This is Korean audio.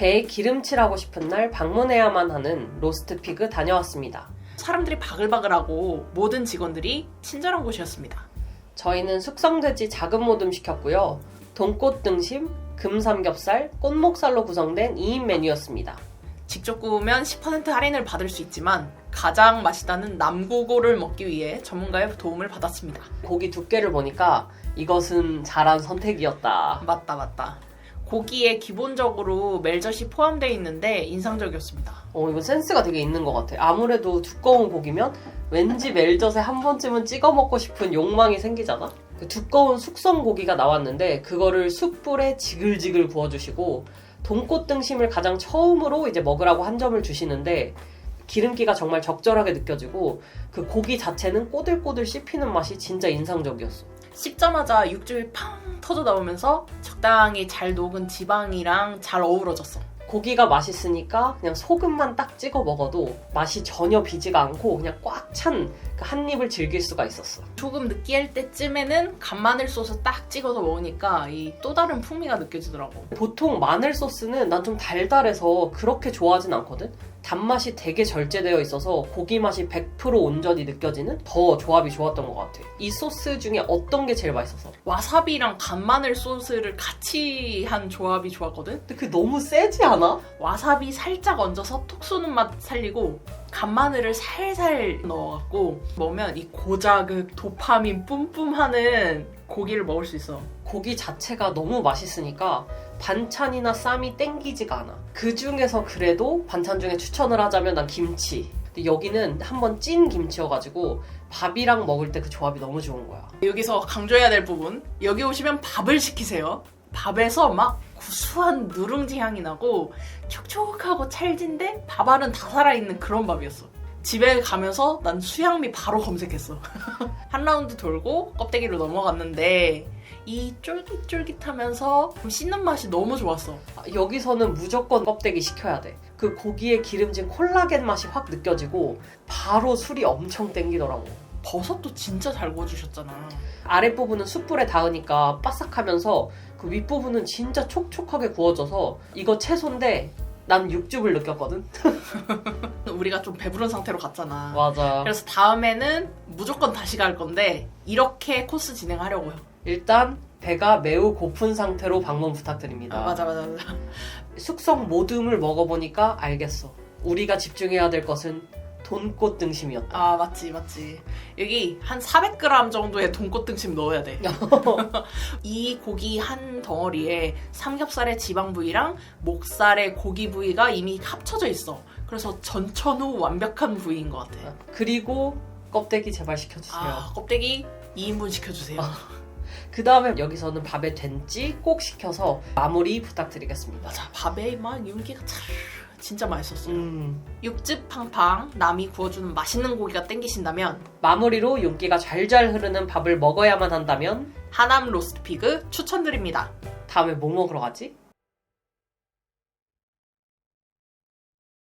배에 기름칠하고 싶은 날 방문해야만 하는 로스트 피그 다녀왔습니다. 사람들이 바글바글하고 모든 직원들이 친절한 곳이었습니다. 저희는 숙성돼지 작은 모듬 시켰고요. 돈꽃 등심, 금삼겹살, 꽃목살로 구성된 2인 메뉴였습니다. 직접 구우면 10% 할인을 받을 수 있지만 가장 맛있다는 남고고를 먹기 위해 전문가의 도움을 받았습니다. 고기 두께를 보니까 이것은 잘한 선택이었다. 맞다 맞다. 고기에 기본적으로 멜젓이 포함되어 있는데 인상적이었습니다. 어, 이거 센스가 되게 있는 것 같아. 아무래도 두꺼운 고기면 왠지 멜젓에 한 번쯤은 찍어 먹고 싶은 욕망이 생기잖아? 그 두꺼운 숙성 고기가 나왔는데, 그거를 숯불에 지글지글 구워주시고, 돈꽃 등심을 가장 처음으로 이제 먹으라고 한 점을 주시는데, 기름기가 정말 적절하게 느껴지고, 그 고기 자체는 꼬들꼬들 씹히는 맛이 진짜 인상적이었어. 씹자마자 육즙이 팡 터져 나오면서 적당히 잘 녹은 지방이랑 잘 어우러졌어. 고기가 맛있으니까 그냥 소금만 딱 찍어 먹어도 맛이 전혀 비지가 않고 그냥 꽉찬그 한 입을 즐길 수가 있었어. 조금 느끼할 때쯤에는 간마늘 소스 딱 찍어서 먹으니까 이 또 다른 풍미가 느껴지더라고. 보통 마늘 소스는 난 좀 달달해서 그렇게 좋아하진 않거든? 단맛이 되게 절제되어 있어서 고기 맛이 100% 온전히 느껴지는 더 조합이 좋았던 것 같아. 이 소스 중에 어떤 게 제일 맛있었어? 와사비랑 간마늘 소스를 같이 한 조합이 좋았거든? 근데 그게 너무 세지 않아? 와사비 살짝 얹어서 톡 쏘는 맛 살리고 간마늘을 살살 넣어갖고 먹으면 이 고자극 도파민 뿜뿜하는 고기를 먹을 수 있어. 고기 자체가 너무 맛있으니까 반찬이나 쌈이 땡기지가 않아. 그 중에서 그래도 반찬 중에 추천을 하자면 난 김치. 근데 여기는 한번 찐 김치여가지고 밥이랑 먹을 때 그 조합이 너무 좋은 거야. 여기서 강조해야 될 부분 여기 오시면 밥을 시키세요. 밥에서 막 구수한 누룽지 향이 나고 촉촉하고 찰진데 밥알은 다 살아있는 그런 밥이었어. 집에 가면서 난 수양미 바로 검색했어. 한 라운드 돌고 껍데기로 넘어갔는데 이 쫄깃쫄깃하면서 씹는 맛이 너무 좋았어. 아, 여기서는 무조건 껍데기 시켜야 돼. 그 고기에 기름진 콜라겐 맛이 확 느껴지고 바로 술이 엄청 땡기더라고. 버섯도 진짜 잘 구워주셨잖아. 아랫부분은 숯불에 닿으니까 바삭하면서 그 윗부분은 진짜 촉촉하게 구워져서 이거 채소인데 난 육즙을 느꼈거든? 우리가 좀 배부른 상태로 갔잖아. 맞아. 그래서 다음에는 무조건 다시 갈 건데 이렇게 코스 진행하려고요. 일단 배가 매우 고픈 상태로 방문 부탁드립니다. 아, 맞아 맞아 맞아. 숙성 모듬을 먹어보니까 알겠어. 우리가 집중해야 될 것은 돈꽃 등심이었다. 아 맞지 맞지. 여기 한 400g 정도의 돈꽃 등심 넣어야 돼. 이 고기 한 덩어리에 삼겹살의 지방 부위랑 목살의 고기 부위가 이미 합쳐져 있어. 그래서 전천후 완벽한 부위인 것 같아. 그리고 껍데기 제발 시켜주세요. 아 껍데기 2인분 시켜주세요. 그 다음에 여기서는 밥에 된찌 꼭 시켜서 마무리 부탁드리겠습니다. 맞아 밥에 막 윤기가 차 진짜 맛있었어요. 음, 육즙 팡팡 남이 구워주는 맛있는 고기가 땡기신다면 마무리로 윤기가 잘잘 흐르는 밥을 먹어야만 한다면 하남 로스트 피그 추천드립니다. 다음에 뭐 먹으러 가지?